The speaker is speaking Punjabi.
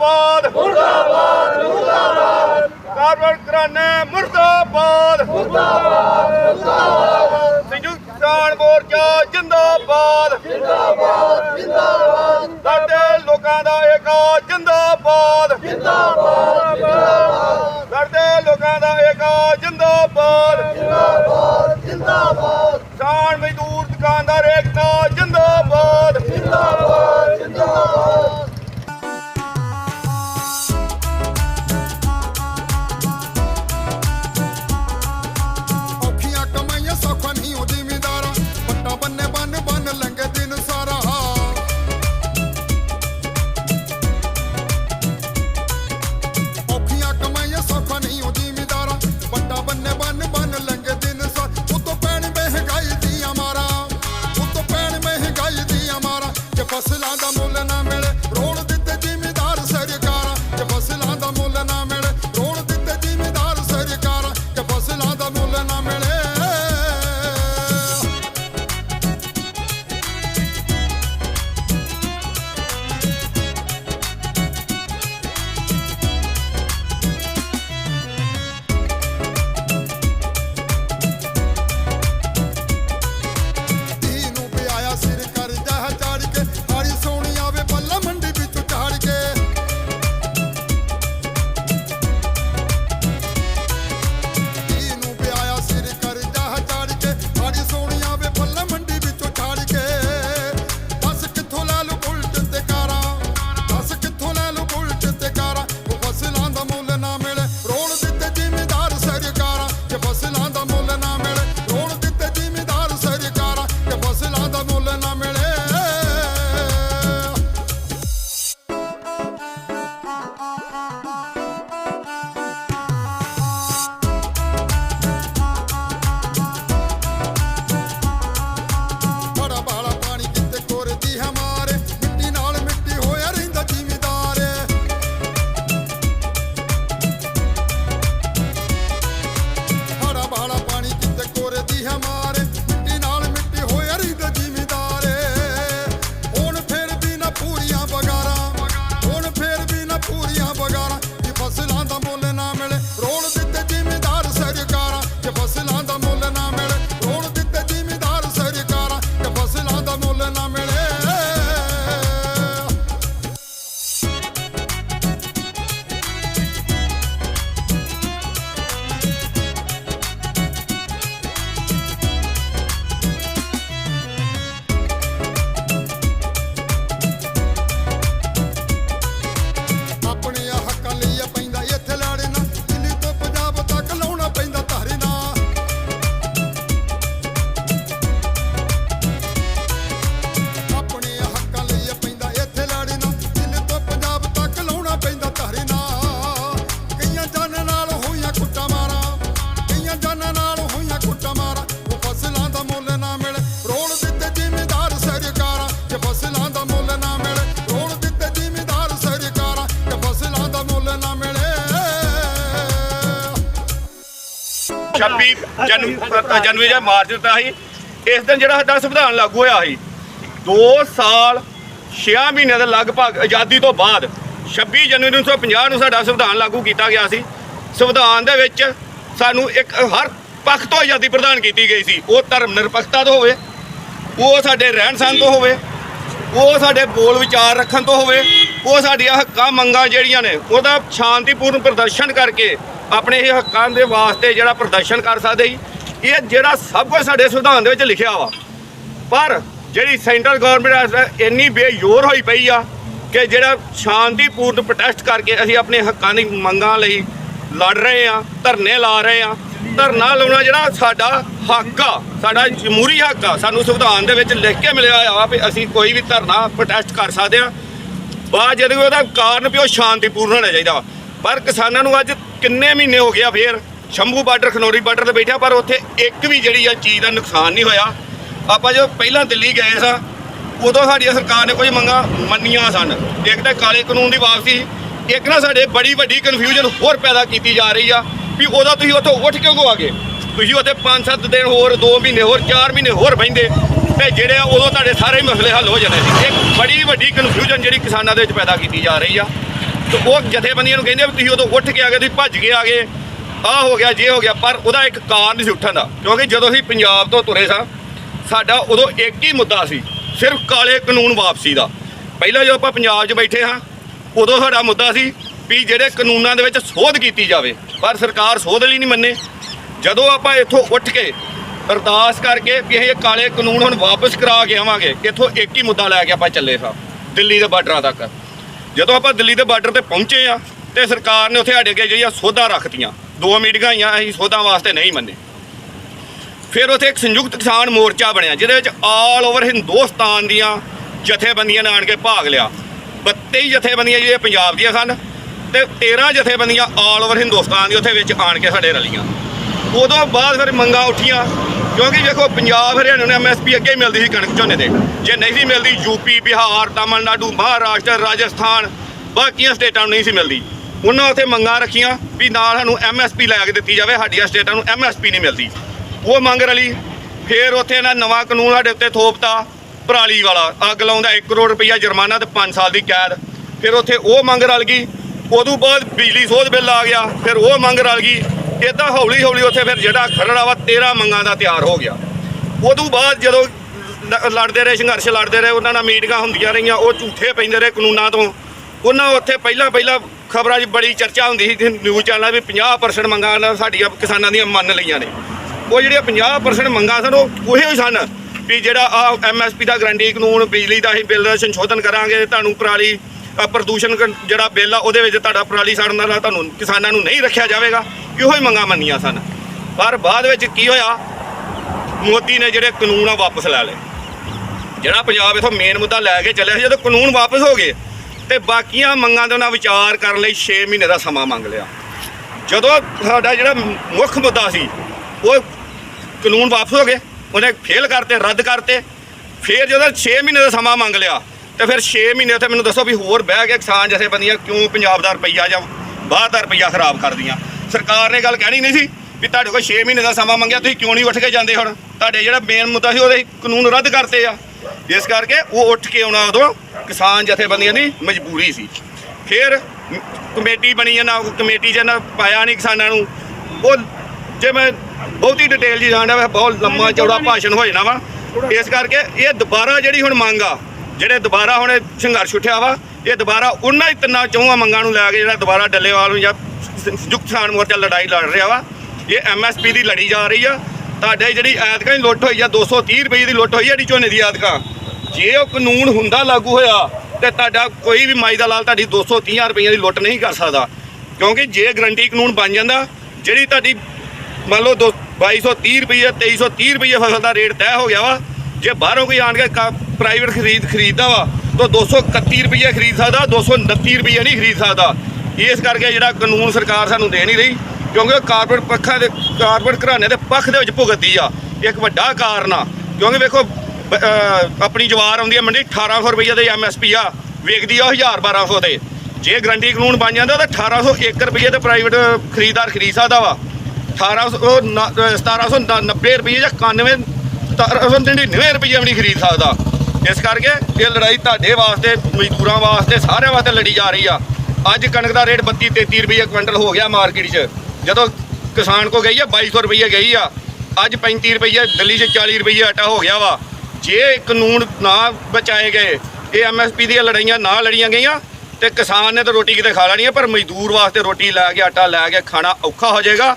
ਮੁਰਦਾਬਾਦ। ਮੁਰਦਾਬਾਦ ਮੁਰਦਾਬਾਦ ਕਾਰਬਨ ਕਰਾਨੇ ਮੁਰਦਾਬਾਦ। ਮੁਰਦਾਬਾਦ। ਮੁਰਦਾਬਾਦ ਸੰਯੁਕਤ ਕਿਸਾਨ ਮੋਰਚਾ ਜਿੰਦਾਬਾਦ। ਜਿੰਦਾਬਾਦ ਜਿੰਦਾਬਾਦ। ਸਾਡੇ ਲੋਕਾਂ ਦਾ ਏਕਾ ਜਿੰਦਾਬਾਦ। ਜਿੰਦਾਬਾਦ। 26 ਜਨਵਰੀ ਜਨਵਰੀ ਜਾਂ ਮਾਰਚ ਦਿੱਤਾ ਸੀ ਇਸ ਦਿਨ ਜਿਹੜਾ ਸਾਡਾ ਸੰਵਿਧਾਨ ਲਾਗੂ ਹੋਇਆ ਸੀ 2 ਸਾਲ 6 ਮਹੀਨਿਆਂ ਦੇ ਲਗਭਗ ਆਜ਼ਾਦੀ ਤੋਂ ਬਾਅਦ 26 ਜਨਵਰੀ 1950 ਨੂੰ ਸਾਡਾ ਸੰਵਿਧਾਨ ਲਾਗੂ ਕੀਤਾ ਗਿਆ ਸੀ। ਸੰਵਿਧਾਨ ਦੇ ਵਿੱਚ ਸਾਨੂੰ ਇੱਕ ਹਰ ਪੱਖ ਤੋਂ ਆਜ਼ਾਦੀ ਪ੍ਰਦਾਨ ਕੀਤੀ ਗਈ ਸੀ। ਉਹ ਧਰਮ ਨਿਰਪੱਖਤਾ ਤੋਂ ਹੋਵੇ ਉਹ ਸਾਡੇ ਰਹਿਣ ਸਹਿਣ ਤੋਂ ਹੋਵੇ ਉਹ ਸਾਡੇ ਬੋਲ ਵਿਚਾਰ ਰੱਖਣ ਤੋਂ ਹੋਵੇ ਉਹ ਸਾਡੀਆਂ ਹੱਕਾਂ ਮੰਗਾਂ ਜਿਹੜੀਆਂ ਨੇ ਉਹਦਾ ਸ਼ਾਂਤੀਪੂਰਨ ਪ੍ਰਦਰਸ਼ਨ ਕਰਕੇ ਆਪਣੇ ਇਹ ਹੱਕਾਂ ਦੇ ਵਾਸਤੇ ਜਿਹੜਾ ਪ੍ਰਦਰਸ਼ਨ ਕਰ ਸਕਦੇ ਸੀ, ਇਹ ਜਿਹੜਾ ਸਭ ਕੁਝ ਸਾਡੇ ਸੰਵਿਧਾਨ ਦੇ ਵਿੱਚ ਲਿਖਿਆ ਵਾ। ਪਰ ਜਿਹੜੀ ਸੈਂਟਰਲ ਗਵਰਨਮੈਂਟ ਇੰਨੀ ਬੇਯੋਰ ਹੋਈ ਪਈ ਆ ਕਿ ਜਿਹੜਾ ਸ਼ਾਂਤੀਪੂਰਨ ਪ੍ਰੋਟੈਸਟ ਕਰਕੇ ਅਸੀਂ ਆਪਣੇ ਹੱਕਾਂ ਦੀ ਮੰਗਾਂ ਲਈ ਲੜ ਰਹੇ ਆ, ਧਰਨੇ ਲਾ ਰਹੇ ਆ, ਧਰਨਾ ਲਾਉਣਾ ਜਿਹੜਾ ਸਾਡਾ ਹੱਕ ਆ, ਸਾਡਾ ਜਮਹੂਰੀ ਹੱਕ ਆ, ਸਾਨੂੰ ਸੰਵਿਧਾਨ ਦੇ ਵਿੱਚ ਲਿਖ ਕੇ ਮਿਲਿਆ ਹੋਇਆ ਵਾ ਵੀ ਅਸੀਂ ਕੋਈ ਵੀ ਧਰਨਾ ਪ੍ਰੋਟੈਸਟ ਕਰ ਸਕਦੇ ਆ। ਬਾਅਦ ਜਦੋਂ ਉਹਦਾ ਕਾਰਨ ਵੀ ਉਹ ਸ਼ਾਂਤੀਪੂਰਨ ਹੋਣਾ ਚਾਹੀਦਾ ਵਾ। ਪਰ ਕਿਸਾਨਾਂ ਨੂੰ ਅੱਜ ਕਿੰਨੇ ਮਹੀਨੇ ਹੋ ਗਿਆ ਫੇਰ? ਸ਼ੰਭੂ ਬਾਰਡਰ, ਖਨੌਰੀ ਬਾਰਡਰ ਤੇ ਬੈਠਿਆ ਪਰ ਉੱਥੇ ਇੱਕ ਵੀ ਜਿਹੜੀ ਆ ਚੀਜ਼ ਦਾ ਨੁਕਸਾਨ ਨਹੀਂ ਹੋਇਆ। ਆਪਾਂ ਜੋ ਪਹਿਲਾਂ ਦਿੱਲੀ ਗਏ ਸਾਂ, ਉਦੋਂ ਸਾਡੀ ਸਰਕਾਰ ਨੇ ਕੁਝ ਮੰਗਾਂ ਮੰਨੀਆਂ ਸਨ। ਇੱਕ ਤਾਂ ਕਾਲੇ ਕਾਨੂੰਨ ਦੀ ਵਾਪਸੀ, ਇੱਕ ਨਾ ਸਾਡੇ ਬੜੀ ਵੱਡੀ ਕਨਫਿਊਜ਼ਨ ਹੋਰ ਪੈਦਾ ਕੀਤੀ ਜਾ ਰਹੀ ਆ ਵੀ ਉਦੋਂ ਤੁਸੀਂ ਉੱਥੋਂ ਉੱਠ ਕਿਉਂ ਗੋ ਆਗੇ ਤੁਸੀਂ ਉੱਥੇ 5-7 ਦਿਨ ਹੋਰ 2 ਮਹੀਨੇ ਹੋਰ 4 ਮਹੀਨੇ ਹੋਰ ਬਹਿੰਦੇ ਤੇ ਜਿਹੜੇ ਆ ਉਦੋਂ ਤੁਹਾਡੇ ਸਾਰੇ ਮਸਲੇ ਹੱਲ ਹੋ ਜਾਣੇ ਸੀ। ਇੱਕ ਬੜੀ ਵੱਡੀ ਕਨਫਿਊਜ਼ਨ ਜਿਹੜੀ ਕਿਸਾਨਾਂ ਦੇ ਵਿੱਚ ਪੈਦਾ ਕੀਤੀ ਜਾ ਰਹੀ ਆ। ਤੇ ਉਹ ਜਥੇਬੰਦੀਆਂ ਨੂੰ ਕਹਿੰਦੇ ਵੀ ਤੁਸੀਂ ਉਦੋਂ ਉੱਠ ਕੇ ਆ ਗਏ, ਤੁਸੀਂ ਭੱਜ ਕੇ ਆ ਗਏ। ਆਹ ਹੋ ਗਿਆ, ਜੇ ਹੋ ਗਿਆ, ਪਰ ਉਹਦਾ ਇੱਕ ਕਾਰਨ ਨਹੀਂ ਸੀ ਉੱਠਣ ਦਾ, ਕਿਉਂਕਿ ਜਦੋਂ ਅਸੀਂ ਪੰਜਾਬ ਤੋਂ ਤੁਰੇ ਸਾਂ, ਸਾਡਾ ਉਦੋਂ ਇੱਕ ਹੀ ਮੁੱਦਾ ਸੀ, ਸਿਰਫ ਕਾਲੇ ਕਾਨੂੰਨ ਵਾਪਸੀ ਦਾ। ਪਹਿਲਾਂ ਜਦੋਂ ਆਪਾਂ ਪੰਜਾਬ 'ਚ ਬੈਠੇ ਹਾਂ, ਉਦੋਂ ਸਾਡਾ ਮੁੱਦਾ ਸੀ ਵੀ ਜਿਹੜੇ ਕਾਨੂੰਨਾਂ ਦੇ ਵਿੱਚ ਸੋਧ ਕੀਤੀ ਜਾਵੇ, ਪਰ ਸਰਕਾਰ ਸੋਧ ਲਈ ਨਹੀਂ ਮੰਨੇ। ਜਦੋਂ ਆਪਾਂ ਇੱਥੋਂ ਉੱਠ ਕੇ ਅਰਦਾਸ ਕਰਕੇ ਵੀ ਇਹ ਕਾਲੇ ਕਾਨੂੰਨ ਹੁਣ ਵਾਪਸ ਕਰਾ ਕੇ ਆਵਾਂਗੇ, ਇੱਥੋਂ ਇੱਕ ਹੀ ਮੁੱਦਾ ਲੈ ਕੇ ਆਪਾਂ ਚੱਲੇ ਸਾਂ, ਦਿੱਲੀ ਦੇ ਬਾਰਡਰਾਂ ਤੱਕ। ਜਦੋਂ ਆਪਾਂ ਦਿੱਲੀ ਦੇ ਬਾਰਡਰ ਤੇ ਪਹੁੰਚੇ ਆ, ਤੇ ਸਰਕਾਰ ਨੇ ਉੱਥੇ ਸਾਡੇ ਅੱਗੇ ਜਿਹੜੀਆਂ ਸੋਧਾਂ ਰੱਖਤੀਆਂ, ਦੋ ਮੀਟਿੰਗਾਂ ਆਈਆਂ, ਅਸੀਂ ਸੋਧਾਂ ਵਾਸਤੇ ਨਹੀਂ ਮੰਨੇ। ਫਿਰ ਉੱਥੇ ਇੱਕ ਸੰਯੁਕਤ ਕਿਸਾਨ ਮੋਰਚਾ ਬਣਿਆ, ਜਿਹਦੇ ਵਿੱਚ ਆਲ ਓਵਰ ਹਿੰਦੁਸਤਾਨ ਦੀਆਂ ਜਥੇਬੰਦੀਆਂ ਨੇ ਆਣ ਕੇ ਭਾਗ ਲਿਆ। 32 ਜਥੇਬੰਦੀਆਂ ਜਿਹੜੀਆਂ ਪੰਜਾਬ ਦੀਆਂ ਸਨ, ਤੇ 13 ਜਥੇਬੰਦੀਆਂ ਆਲ ਓਵਰ ਹਿੰਦੁਸਤਾਨ ਦੀ ਉੱਥੇ ਵਿੱਚ ਆਣ ਕੇ ਸਾਡੇ ਰਲੀਆਂ। ਉਦੋਂ ਬਾਅਦ ਫਿਰ ਮੰਗਾਂ ਉੱਠੀਆਂ ਕਿਉਂਕਿ ਵੇਖੋ, ਪੰਜਾਬ, ਹਰਿਆਣਾ ਨੂੰ ਐਮਐਸਪੀ ਅੱਗੇ ਮਿਲਦੀ ਸੀ ਕਣਕ ਝੋਨੇ ਦੇ ਜੇ ਨਹੀਂ ਸੀ ਮਿਲਦੀ ਯੂਪੀ ਬਿਹਾਰ, ਤਾਮਿਲਨਾਡੂ, ਮਹਾਰਾਸ਼ਟਰ, ਰਾਜਸਥਾਨ, ਬਾਕੀਆਂ ਸਟੇਟਾਂ ਨੂੰ ਨਹੀਂ ਸੀ ਮਿਲਦੀ। ਉਹਨਾਂ ਉੱਥੇ ਮੰਗਾਂ ਰੱਖੀਆਂ ਵੀ ਨਾਲ ਸਾਨੂੰ ਐਮਐਸਪੀ ਲੈ ਕੇ ਦਿੱਤੀ ਜਾਵੇ, ਸਾਡੀਆਂ ਸਟੇਟਾਂ ਨੂੰ ਐਮਐਸਪੀ ਨਹੀਂ ਮਿਲਦੀ। ਉਹ ਮੰਗ ਰਲੀ, ਫਿਰ ਉੱਥੇ ਇਹਨਾਂ ਨਵਾਂ ਕਾਨੂੰਨ ਸਾਡੇ ਉੱਤੇ ਥੋਪਤਾ, ਪਰਾਲੀ ਵਾਲਾ, ਅੱਗ ਲਾਉਂਦਾ 1 ਕਰੋੜ ਰੁਪਈਆ ਜੁਰਮਾਨਾ ਤੇ 5 ਸਾਲ ਦੀ ਕੈਦ। ਫਿਰ ਉੱਥੇ ਉਹ ਮੰਗ ਰਲ ਗਈ, ਉਦੋਂ ਬਾਅਦ ਬਿਜਲੀ ਸੋਧ ਬਿੱਲ ਆ ਗਿਆ, ਫਿਰ ਉਹ ਮੰਗ ਰਲ ਗਈ ਇਦਾਂ ਹੌਲੀ ਹੌਲੀ ਉੱਥੇ ਫਿਰ ਜਿਹੜਾ ਖਰੜਾ ਵਾ 13 ਮੰਗਾਂ ਦਾ ਤਿਆਰ ਹੋ ਗਿਆ। ਉਦੋਂ ਬਾਅਦ ਜਦੋਂ ਲ- ਲੜਦੇ ਰਹੇ, ਸੰਘਰਸ਼ ਲੜਦੇ ਰਹੇ, ਉਹਨਾਂ ਨਾਲ ਮੀਟਿੰਗਾਂ ਹੁੰਦੀਆਂ ਰਹੀਆਂ, ਉਹ ਝੂਠੇ ਪੈਂਦੇ ਰਹੇ ਕਾਨੂੰਨਾਂ ਤੋਂ। ਉਹਨਾਂ ਉੱਥੇ ਪਹਿਲਾਂ ਪਹਿਲਾਂ ਖਬਰਾਂ 'ਚ ਬੜੀ ਚਰਚਾ ਹੁੰਦੀ ਸੀ ਨਿਊਜ਼ ਚੈਨਲਾਂ ਵੀ 50% ਮੰਗਾਂ ਨਾਲ ਸਾਡੀਆਂ ਕਿਸਾਨਾਂ ਦੀਆਂ ਮੰਨ ਲਈਆਂ ਨੇ। ਉਹ ਜਿਹੜੀਆਂ 50% ਮੰਗਾਂ ਸਨ, ਉਹ ਉਹੀ ਹੀ ਸਨ ਵੀ ਜਿਹੜਾ ਆ ਐਮਐਸਪੀ ਦਾ ਗਰੰਟੀ ਕਾਨੂੰਨ, ਬਿਜਲੀ ਦਾ ਅਸੀਂ ਬਿੱਲ ਦਾ ਸੰਸ਼ੋਧਨ ਕਰਾਂਗੇ, ਤੁਹਾਨੂੰ ਪਰਾਲੀ ਪ੍ਰਦੂਸ਼ਣ ਜਿਹੜਾ ਬਿੱਲ ਆ, ਉਹਦੇ ਵਿੱਚ ਤੁਹਾਡਾ ਪਰਾਲੀ ਸਾੜਨ ਦਾ ਤੁਹਾਨੂੰ ਕਿਸਾਨਾਂ ਨੂੰ ਨਹੀਂ ਰੱਖਿਆ ਜਾਵੇਗਾ। ਇਹੋ ਹੀ ਮੰਗਾਂ ਮੰਨੀਆਂ ਸਨ? ਪਰ ਬਾਅਦ ਵਿੱਚ ਕੀ ਹੋਇਆ? ਮੋਦੀ ਨੇ ਜਿਹੜੇ ਕਾਨੂੰਨ ਆ ਵਾਪਸ ਲੈ ਲਏ। ਜਿਹੜਾ ਪੰਜਾਬ ਇਥੋਂ ਮੇਨ ਮੁੱਦਾ ਲੈ ਕੇ ਚੱਲਿਆ ਸੀ, ਜਦੋਂ ਕਾਨੂੰਨ ਵਾਪਸ ਹੋ ਗਏ, ਤੇ ਬਾਕੀਆਂ ਮੰਗਾਂ ਦੇ ਉਹਨਾਂ ਵਿਚਾਰ ਕਰਨ ਲਈ 6 ਮਹੀਨੇ ਦਾ ਸਮਾਂ ਮੰਗ ਲਿਆ। ਜਦੋਂ ਸਾਡਾ ਜਿਹੜਾ ਮੁੱਖ ਮੁੱਦਾ ਸੀ, ਉਹ ਕਾਨੂੰਨ ਵਾਪਸ ਹੋ ਗਏ, ਉਹਨੇ ਫੇਲ ਕਰਤੇ, ਰੱਦ ਕਰਤੇ। ਫਿਰ ਜਦੋਂ 6 ਮਹੀਨੇ ਦਾ ਸਮਾਂ ਮੰਗ ਲਿਆ, ਤੇ ਫਿਰ 6 ਮਹੀਨੇ ਉੱਥੇ ਮੈਨੂੰ ਦੱਸੋ ਵੀ ਹੋਰ ਬਹਿ ਕੇ ਕਿਸਾਨ ਜਥੇਬੰਦੀਆਂ ਕਿਉਂ ਪੰਜਾਬ ਦਾ ਰੁਪਈਆ ਜਾਂ ਬਾਹਰ ਦਾ ਰੁਪਈਆ ਖਰਾਬ ਕਰਦੀਆਂ? ਸਰਕਾਰ ਨੇ ਗੱਲ ਕਹਿਣੀ ਨਹੀਂ ਸੀ ਵੀ ਤੁਹਾਡੇ ਕੋਲ 6 ਮਹੀਨੇ ਦਾ ਸਮਾਂ ਮੰਗਿਆ ਤੁਸੀਂ ਕਿਉਂ ਨਹੀਂ ਉੱਠ ਕੇ ਜਾਂਦੇ ਹੁਣ? ਤੁਹਾਡੇ ਜਿਹੜਾ ਮੇਨ ਮੁੱਦਾ ਸੀ ਉਹਦੇ ਕਾਨੂੰਨ ਰੱਦ ਕਰਤੇ ਆ। ਇਸ ਕਰਕੇ ਉਹ ਉੱਠ ਕੇ ਆਉਣਾ ਉਦੋਂ ਕਿਸਾਨ ਜਥੇਬੰਦੀਆਂ ਦੀ ਮਜਬੂਰੀ ਸੀ। ਫਿਰ ਕਮੇਟੀ ਬਣੀ ਨਾ ਕਮੇਟੀ 'ਚ ਨਾ ਪਾਇਆ ਨਹੀਂ ਕਿਸਾਨਾਂ ਨੂੰ। ਉਹ ਜੇ ਮੈਂ ਬਹੁਤੀ ਡਿਟੇਲ ਜੀ ਜਾਣਦਾ ਮੈਂ ਬਹੁਤ ਲੰਮਾ ਚੌੜਾ ਭਾਸ਼ਣ ਹੋ ਜਾਣਾ ਵਾ। ਇਸ ਕਰਕੇ ਇਹ ਦੁਬਾਰਾ ਜਿਹੜੀ ਹੁਣ ਮੰਗ ਆ ਜਿਹੜੇ ਦੁਬਾਰਾ ਹੁਣ ਸੰਘਰਸ਼ ਉੱਠਿਆ ਵਾ ਇਹ ਦੁਬਾਰਾ ਉਹਨਾਂ ਹੀ ਤਿੰਨਾਂ ਚੌਹਾਂ ਮੰਗਾਂ ਨੂੰ ਲੈ ਕੇ ਜਿਹੜਾ ਦੁਬਾਰਾ ਡੱਲੇਵਾਲ ਨੂੰ ਜਾਂ ਸੰਯੁਕਤ ਕਿਸਾਨ ਮੋਰਚਾ ਲੜਾਈ ਲੜ ਰਿਹਾ ਵਾ। ਇਹ ਐਮਐਸਪੀ ਦੀ ਲੜੀ ਜਾ ਰਹੀ ਆ। ਤੁਹਾਡੇ ਜਿਹੜੀ ਐਤਕਾਂ ਦੀ ਲੁੱਟ ਹੋਈ ਆ 230 ਰੁਪਏ ਦੀ ਲੁੱਟ ਹੋਈ ਆ ਝੋਨੇ ਦੀ ਐਤਕਾਂ। ਜੇ ਉਹ ਕਾਨੂੰਨ ਹੁੰਦਾ ਲਾਗੂ ਹੋਇਆ, ਤੇ ਤੁਹਾਡਾ ਕੋਈ ਵੀ ਮਾਈ ਦਾ ਲਾਲ ਤੁਹਾਡੀ 230 ਰੁਪਈਆਂ ਦੀ ਲੁੱਟ ਨਹੀਂ ਕਰ ਸਕਦਾ। ਕਿਉਂਕਿ ਜੇ ਗਰੰਟੀ ਕਾਨੂੰਨ ਬਣ ਜਾਂਦਾ, ਜਿਹੜੀ ਤੁਹਾਡੀ ਮੰਨ ਲਓ ਦੋ- 2230 ਰੁਪਏ 2330 ਰੁਪਏ ਫਸਲ ਦਾ ਰੇਟ ਤੈਅ ਹੋ ਗਿਆ ਵਾ, ਜੇ ਬਾਹਰੋਂ ਕੋਈ ਆਣ ਕੇ ਪ੍ਰਾਈਵੇਟ ਖਰੀਦ ਖਰੀਦਦਾ ਵਾ, ਤਾਂ 231 ਰੁਪਏ ਖਰੀਦ ਸਕਦਾ 229 ਰੁਪਏ ਨਹੀਂ ਖਰੀਦ ਸਕਦਾ। ਇਸ ਕਰਕੇ ਜਿਹੜਾ ਕਾਨੂੰਨ ਸਰਕਾਰ ਸਾਨੂੰ ਦੇ ਨਹੀਂ ਰਹੀ, ਕਿਉਂਕਿ ਉਹ ਕਾਰਪੋਰੇਟ ਪੱਖਾਂ ਦੇ, ਕਾਰਪੋਰੇਟ ਘਰਾਣੇ ਦੇ ਪੱਖ ਦੇ ਵਿੱਚ ਭੁਗਤਦੀ ਆ। ਇਹ ਇੱਕ ਵੱਡਾ ਕਾਰਨ ਆ, ਕਿਉਂਕਿ ਵੇਖੋ, ਬ- ਆਪਣੀ ਜਵਾਰ ਆਉਂਦੀ ਹੈ ਮੰਡੀ 1800 ਰੁਪਏ ਦੇ ਐਮਐਸਪੀ ਆ ਵੇਚਦੀ ਆ 1000 1200 ਤੇ ਜੇ ਗਰੰਟੀ ਕਾਨੂੰਨ ਬਣ ਜਾਂਦਾ, ਤਾਂ 1801 ਰੁਪਏ ਤੇ ਪ੍ਰਾਈਵੇਟ ਖਰੀਦਦਾਰ ਖਰੀਦ ਸਕਦਾ ਵਾ। 1800 ਉਹ ਨਾ- ਅਹ 1790 ਰੁਪਏ ਜਾਂ 91 1799 ਰੁਪਏ ਵੀ ਨਹੀਂ ਖਰੀਦ ਸਕਦਾ। ਇਸ ਕਰਕੇ ਇਹ ਲੜਾਈ ਤੁਹਾਡੇ ਵਾਸਤੇ, ਮਜ਼ਦੂਰਾਂ ਵਾਸਤੇ, ਸਾਰਿਆਂ ਵਾਸਤੇ ਲੜੀ ਜਾ ਰਹੀ ਆ। ਅੱਜ ਕਣਕ ਦਾ ਰੇਟ 32 33 ਰੁਪਏ ਕੁਇੰਟਲ ਹੋ ਗਿਆ ਮਾਰਕੀਟ 'ਚ। ਜਦੋਂ ਕਿਸਾਨ ਕੋ ਗਈ ਆ 2200 ਰੁਪਏ ਗਈ ਆ। ਅੱਜ 35 ਰੁਪਏ ਦਿੱਲੀ 'ਚ 40 ਰੁਪਏ ਆਟਾ ਹੋ ਗਿਆ ਵਾ। ਜੇ ਕਾਨੂੰਨ ਨਾ ਬਚਾਏ ਗਏ, ਇਹ ਐਮਐਸਪੀ ਦੀਆਂ ਲੜਾਈਆਂ ਨਾ ਲੜੀਆਂ ਗਈਆਂ, ਤੇ ਕਿਸਾਨ ਨੇ ਤਾਂ ਰੋਟੀ ਕਿਤੇ ਖਾ ਲੈਣੀ ਹੈ ਪਰ ਮਜ਼ਦੂਰ ਵਾਸਤੇ ਰੋਟੀ ਲੈ ਕੇ, ਆਟਾ ਲੈ ਕੇ, ਖਾਣਾ ਔਖਾ ਹੋ ਜਾਏਗਾ।